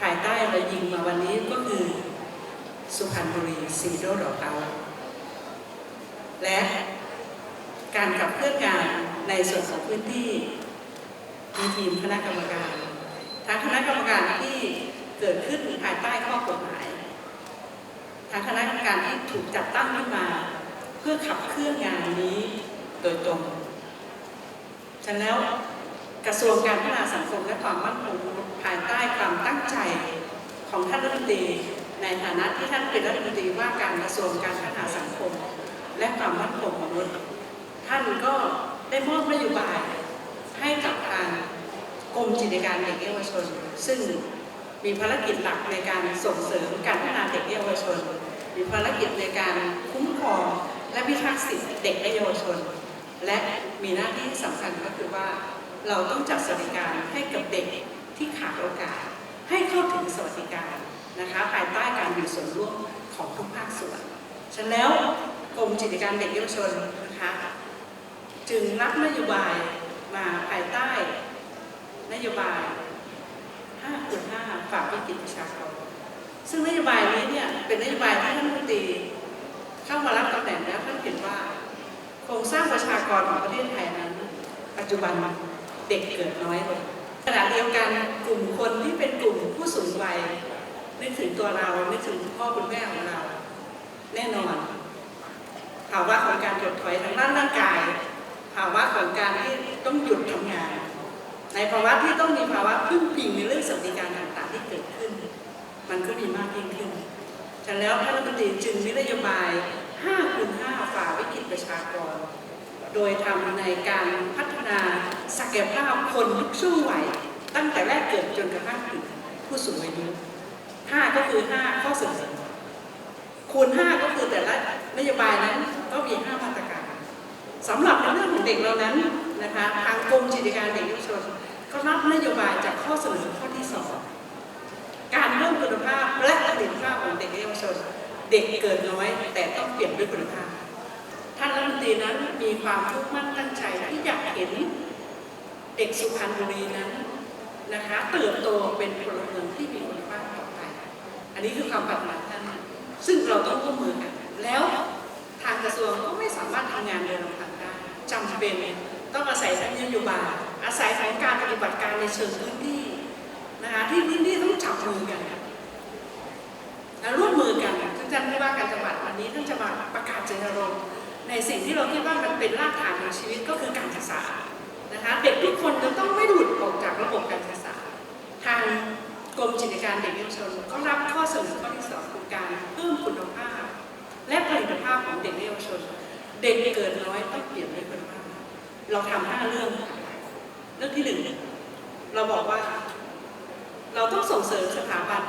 ภายใต้เรายิงมาวันนี้ก็คือ สุพรรณบุรีซีโร่ดอกเอาและการขับเคลื่อนงานในส่วนของพื้นที่มีทีมคณะกรรมการทั้งคณะกรรมการที่เกิดขึ้นภายใต้ข้อกฎหมายทั้งคณะกรรมการที่ถูกจัดตั้งขึ้นมา เพื่อขับเคลื่อนงานนี้โดยตรงฉะนั้นแล้ว กระทรวงการพัฒนาสังคมและความมั่นคงภายใต้ความตั้งใจของท่านรัฐมนตรีในฐานะที่ท่านเป็นรัฐมนตรีว่าการกระทรวงการพัฒนาสังคม และความมั่นคงของมนุษย์ท่านก็ได้มอบนโยบายให้กับทางกรมจิตการเด็กเยาวชน ซึ่งมีภารกิจหลักในการส่งเสริมการพัฒนาเด็กเยาวชน มีภารกิจในการคุ้มครองและพิทักษ์สิทธิเด็กและเยาวชน และมีหน้าที่สำคัญก็คือว่า เราต้องจัดสวัสดิการให้กับเด็กที่ขาดโอกาส ให้เข้าถึงสวัสดิการนะคะภายใต้การมีส่วนร่วมของทุกภาคส่วนฉะนั้นแล้วกรมจิตการเด็กเยาวชนนะคะจึงรับนโยบายมาภายใต้ นโยบาย5คูณ5ฝากวิกฤตประชากรซึ่งนโยบายนี้เนี่ยเป็นนโยบายที่ท่านรัฐมนตรีเข้ามารับตำแหน่งแล้วท่านเห็นว่า โครงสร้างประชากรของประเทศไทยนั้น ปัจจุบัน เด็กเกิดน้อยลงขณะเดียวกันกลุ่มคนที่เป็นกลุ่มผู้สูงวัยนึกถึงตัวเรานึกถึงพ่อคุณแม่ของเรา แน่นอนภาวะของการถดถอยทางด้านร่างกายภาวะของการที่ต้องหยุดทำงาน ในภาวะที่ต้องมีภาวะพึ่งพิงในเรื่องสวัสดิการต่างๆที่เกิดขึ้น มันก็มีมากยิ่งขึ้นฉะนั้นแล้วท่านรัฐมนตรีจึงมีนโยบาย5คูณ5ฝ่าวิกฤตประชากร โดยทำในการพัฒนาศักยภาพคนทุกช่วงวัยตั้งแต่แรกเกิดจนกระทั่งถึงผู้สูงอายุ5ก็คือ5ข้อเสนอคูณ5ก็คือแต่ละนโยบายนั้นก็มี5มาตรการสำหรับในเรื่องของเด็กเรานั้นนะคะทางกรมจิตการเด็กเยาวชนก็รับนโยบายจากข้อเสนอข้อที่2การเพิ่มคุณภาพและประสิทธิภาพของเด็กและเยาวชนเด็กเกิดน้อย แต่ต้องเปลี่ยนด้วยคุณภาพานรัฐมนตรีนั้นมีความมุ่งมั่นตั้งใจที่อยากเห็นเด็กสุพรรณบุรีนั้นนะคะเติบโตเป็นพลเมืองที่มีคุณภาพต่อไป อันนี้คือความปรารถนาท่าน ซึ่งเราต้องร่วมมือกัน แล้วทางกระทรวงก็ไม่สามารถทำงานโดยลำพังได้จำเป็นต้องอาศัยทั้งนโยบายอาศัยของการปฏิบัติการในเชิงพื้นที่ การเด็กเยาวชนก็รับข้อเสนอข้อที่สองคือการเพิ่มคุณภาพ และผลิตภาพของเด็กเยาวชน เด็กเกิดน้อยต้องเปลี่ยนด้วยคุณภาพเราทำห้าเรื่องเรื่องที่หนึ่งเราบอกว่า เราต้องส่งเสริมสถาบัน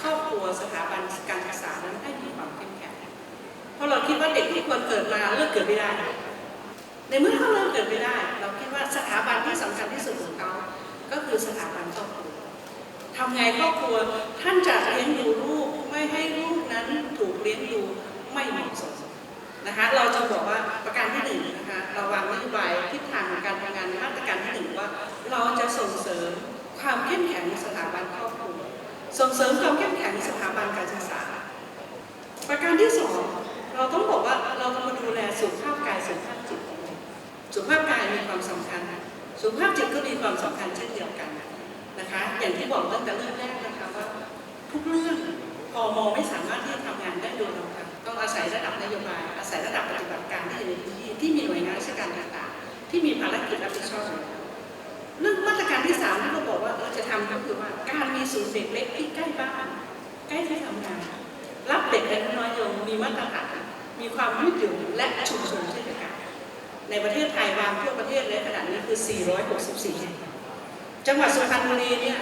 ครอบครัวสถาบันการศึกษานั้นให้มีความเข้มแข็งเพราะเราคิดว่าเด็กที่ควรเกิดมาเลือกเกิดไม่ได้ ในเมื่อเขาเลือกเกิดไม่ได้ำไงครอบครัวท่านจะเลี้ยงดูลูกไม่ให้ลูกนั้นถูกเลี้ยงดูไม่เหมาะสมนะคะ เราจะบอกว่าประการที่หนึ่งนะคะเราวางนโยบายทิศทางของการทำงานมาตรการที่หนึ่งว่า เราจะส่งเสริมความเข้มแข็งในสถาบันครอบครัวส่งเสริมความเข้มแข็งในสถาบันการศึกษา ประการที่สองเราต้องบอกว่าเราต้องมาดูแลสุขภาพกายสุขภาพจิตสุขภาพกายมีความสำคัญสุขภาพจิตก็มีความสำคัญเช่นเดียวกัน นะคะ อย่างที่บอกตั้งแต่เริ่มแรกนะคะว่าทุกเรื่องพอมไม่สามารถที่จะทำงานได้โดยลำพังต้องอาศัยระดับนโยบาย อาศัยระดับปฏิบัติการที่อยู่ในพื้นที่ที่มีหน่วยงานราชการต่างๆ ที่มีภารกิจรับผิดชอบเรื่องมาตรการที่สามที่เราบอกว่าเราจะทำก็คือว่าการมีศูนย์เด็กเล็กที่ใกล้บ้านใกล้ที่ทำงานรับเด็กเล็กน้อยลงมีมาตรฐานมีความยืดหยุ่นและชุมชนเช่นกันในประเทศไทยวางทั่วประเทศเลยขนาดนี้คือ 464แห่ง จังหวัดสุพรรณบุรีเนี่ย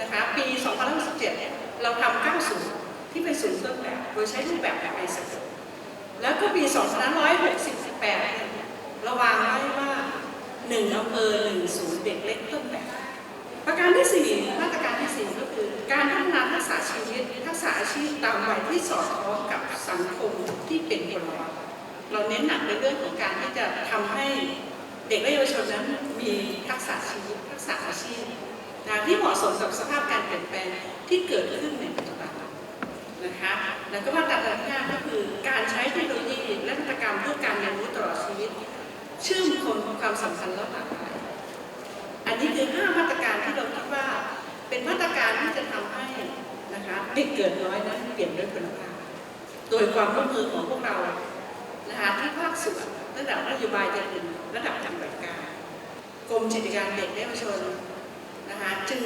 นะคะปี2017เนี่ยเราทำ9ศูนย์ที่เป็นศูนย์ต้นแบบโดยใช้รูปแบบแบบไอซ์แล้วก็ปี2568เนี่ยเราวางไว้ว่าหนึ่งอำเภอหนึ่งศูนย์เด็กเล็กต้นแบบ ประการที่สี่มาตรการที่สี่ก็คือการพัฒนาทักษะชีวิตทักษะอาชีพตามวัยที่สอดคล้องกับสังคมที่เป็นพลวัตเราเน้นหนักในเรื่องของการที่จะทำให้เด็กและเยาวชนนั้น มีทักษะชีวิตทักษะอาชีพนะที่เหมาะสมกับสภาพการเปลี่ยนแปลงที่เกิดขึ้นในปัจจุบันนะคะแล้วก็มาตรการที่ห้าก็คือการใช้เทคโนโลยีและนวัตกรรมเพื่อการเรียนรู้ตลอดชีวิต เชื่อมคนความสัมพันธ์และหลากหลายอันนี้คือห้ามาตรการที่เราคิดว่าเป็นมาตรการที่จะทำให้นะคะเด็กเกิดน้อยนั้นเปลี่ยนด้วยคุณภาพโดยความร่วมมือของพวกเรานะคะที่ภาคส่วนระดับนโยบายจนถึงระดับจังหวัดการ กรมจิตวิทยาเด็กและเยาวชนนะคะจึง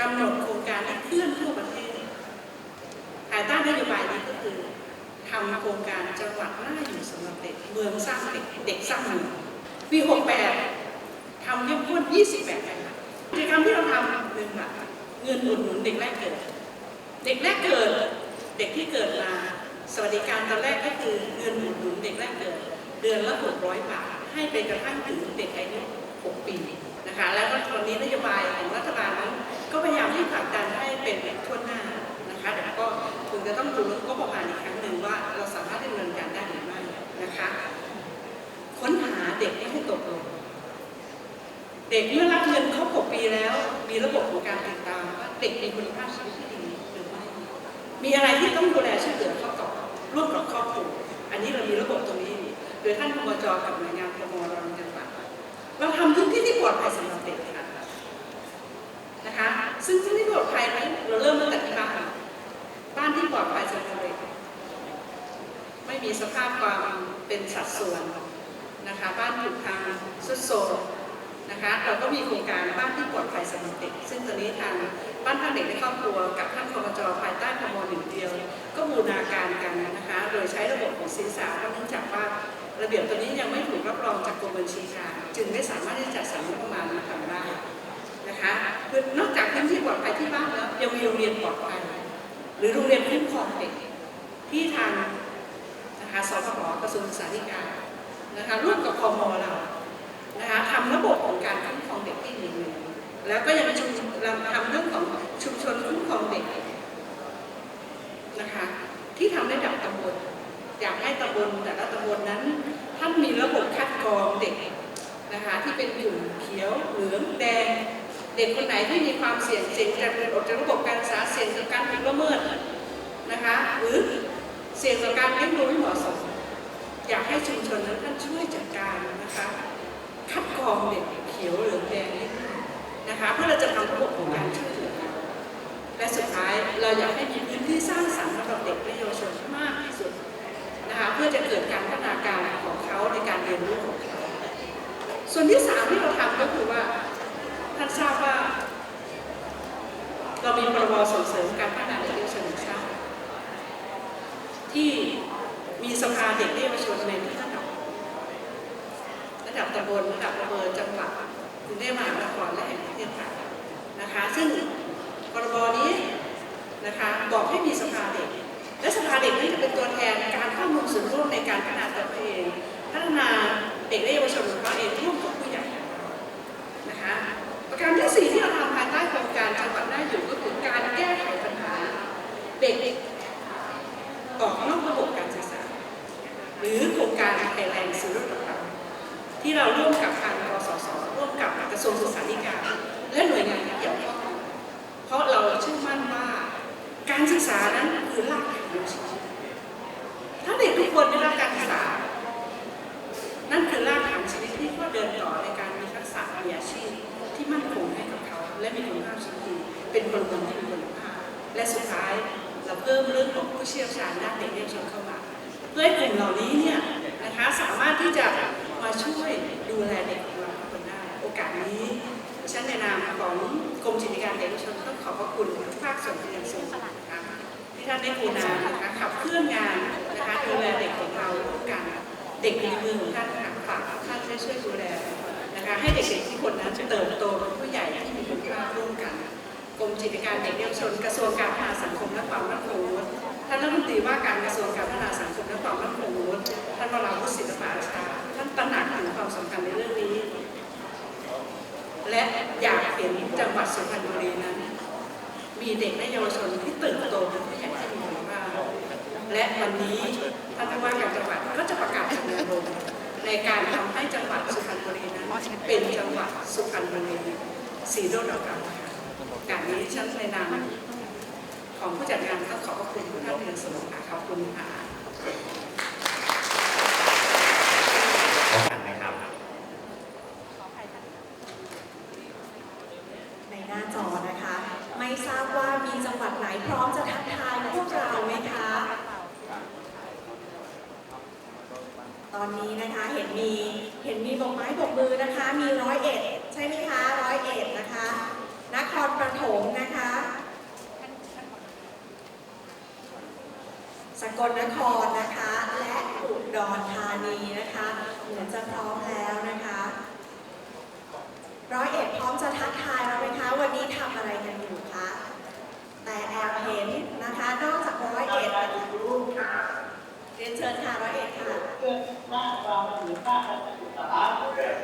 กำหนดโครงการที่เคลื่อนทั่วประเทศภายใต้นโยบายนี้ก็คือทำโครงการจังหวัดน่าอยู่สำหรับเด็กเมืองสร้างเด็กเด็กสร้างเมืองปี68ทำเข้มข้น28แห่งกิจกรรมที่เราทำหนึ่งบาทเงินอุดหนุนเด็กแรกเกิด เด็กแรกเกิด เด็กที่เกิดมาสวัสดิการตอนแรกก็คือเงินอุดหนุนเด็กแรกเกิด เดือนละ600บาท ให้ไปกระทั่งถึงเด็กอายุ 6 ปีนะคะ แล้วก็ตอนนี้นโยบายของรัฐบาลนั้นก็พยายามที่ผลักดันให้เป็นแบบทั่วหน้านะคะแต่ก็คงจะต้องดูก็ประมาณอีกครั้งหนึ่งว่าเราสามารถดำเนินการได้หรือไม่นะคะ ค้นหาเด็กให้ตกลงเด็กเมื่อรับเงินครบ6ปีแล้ว มีระบบของการติดตามว่าเด็กมีคุณภาพชีวิตที่ดีหรือไม่มีอะไรที่ต้องดูแลช่วยเหลือเขาก่อร่วมกับครอบครัวอันนี้เรามีระบบตรงนี้ โดยท่านพมจกับหน่วยงานพมเราจังหวัดเราทำพื้นที่ที่ปลอดภัยสำหรับเด็กค่ะนะคะ ซึ่งพื้นที่ปลอดภัยนั้นเราเริ่มตั้งแต่ที่บ้านบ้านที่ปลอดภัยสำหรับเด็กไม่มีสภาพความเป็นสัดส่วนนะคะ บ้านอยู่ทางสุดโทรมนะคะ เราก็มีโครงการบ้านที่ปลอดภัยสำหรับเด็ก ซึ่งตอนนี้ทาง บ้านพักเด็กในครอบครัวกับท่านคมจภายใต้พมหนึ่งเดียว ก็บูรณาการกันนะคะ โดยใช้ระบบของศีรษะเพราะเนื่องจากว่าระเบียบตัวนี้ยังไม่ถูกรับรองจากกรมบัญชีกลางจึงไม่สามารถที่จะจัดสรรงบประมาณมาทำได้นะคะคือนอกจากพื้นที่ปลอดภัยที่บ้านแล้วยังมีโรงเรียนปลอดภัยหรือโรงเรียนคุ้มครองเด็กที่ทางนะคะสพกระทรวงศึกษาธิการนะคะร่วมกับพมเรานะคะทำระบบของการคุ้มครองเด็กที่ดีแล้วก็ยังเป็นชุมเราทำเรื่องของชุมชนคุ้มครองเด็กนะคะที่ทำในระดับตำบลอยากให้ตำบลแต่ละตำบลนั้นท่านมีระบบคัดกรองเด็กนะคะที่เป็นกลุ่มเขียวเหลืองแดง เด็กคนไหนที่มีความเสี่ยงเสี่ยงจะเป็นออกจากระบบการศึกษาเสี่ยงต่อการถูกละเมิดนะคะหรือเสี่ยงต่อการเลี้ยงดูไม่เหมาะสม อยากให้ชุมชนนั้นท่านช่วยจัดการนะคะคัดกรองเด็กเขียวเหลืองแดงนี่นะคะเพื่อเราจะทำระบบของการช่วยเหลือและสุดท้ายเราอยากให้มีพื้นที่สร้างสรรค์สำหรับเด็กและเยาวชนมากที่สุดนะคะเพื่อจะเกิดการพัฒนาการของเขาในการเรียนรู้ของเขา ส่วนที่สามที่เราทำก็คือว่าท่านทราบว่า เรามีพรบส่งเสริมการพัฒนาเด็กเยาวชนชาติที่มีสภาเด็กเยาวชนในระดับระดับตำบลระดับอำเภอจังหวัดกรุงเทพมหานครและแห่งประเทศไทยนะคะ ซึ่งพรบนี้นะคะบอกให้มีสภาเด็ก และสภาเด็กนี้จะเป็นตัวแทนการเข้าร่วมส่วนร่วมในการพัฒนาตนเอง พัฒนา เด็กและเยาวชนของเราเองร่วมกับผู้ใหญ่นะคะประการที่สี่ที่เราทำภายใต้โครงการจังหวัดน่าอยู่ก็คือการแก้ไขปัญหาเด็กออกนอกระบบการศึกษา หรือโครงการไทยแลนด์ซื้อกับเราที่เราร่วมกับ และมีคุณภาพชีวิตดีเป็นคนคนที่มีคุณภาพ และสุดท้ายเราเพิ่มเรื่องของผู้เชี่ยวชาญด้านเด็กเยาวชนเข้ามา เพื่อให้กลุ่มเหล่านี้เนี่ยนะคะสามารถที่จะมาช่วยดูแลเด็กของเราทุกคนได้ โอกาสนี้ฉันในนามของกรมจิตวิทยาเด็กเยาวชนต้องขอบพระคุณทุกภาคส่วนเป็นอย่างสูงนะคะที่ท่านได้กรุณานะคะขับเคลื่อนงานนะคะดูแลเด็กของเราร่วมกันเด็กในมือของท่านค่ะฝากท่านช่วยช่วยดูแล นะคะให้เด็กๆทุกคนนั้นเติบโตเป็นผู้ใหญ่ที่มีคุณค่าร่วมกันกรมจิตวิทยาเด็กเยาวชนกระทรวงการพัฒนาสังคมและความมั่นคงท่านรัฐมนตรีว่าการกระทรวงการพัฒนาสังคมและความมั่นคงท่านวราวุฒิศิลปะอาชาท่านตระหนักถึงความสำคัญในเรื่องนี้ และอยากเห็นจังหวัดสุพรรณบุรีนั้น มีเด็กและเยาวชนที่เติบโตเป็นผู้ใหญ่ที่มีคุณภาและวันนี้ท่านผู้ว่าการจังหวัดก็จะประกาศเจตนารม ในการทำให้จังหวัดสุพรรณบุรีนั้นเป็นจังหวัดสุพรรณบุรีสีโดดอกกำค่ะอกาสนี้ฉันในนามของผู้จัดงานก็ขอบคุณทุกท่านเป็นอย่างสูงค่ะขอบคุณค่ะในหน้าจอนะคะ ไม่ทราบว่ามีจังหวัดไหนพร้อมจะทักทายพวกเราไหมคะ อนนี้นะคะเห็นมีเห็นมีบกไม้บกมือนะคะ มีร้อยเอ็ดใช่ไหมคะร้อยเอ็ดนะคะนครปฐมนะคะสกลนครนะคะ และอุดรธานีนะคะเหมือนจะพร้อมแล้วนะคะร้อยเอ็ดพร้อมจะทักทายเราไหมคะวันนี้ทำอะไรกันอยู่คะแต่แอบเห็นนะคะนอกจากร้อยเอ็ดรูปค่ะ เรียนเชิญค่ะร้อยเอกค่ะ เกิดมากวาหรือมากกว่า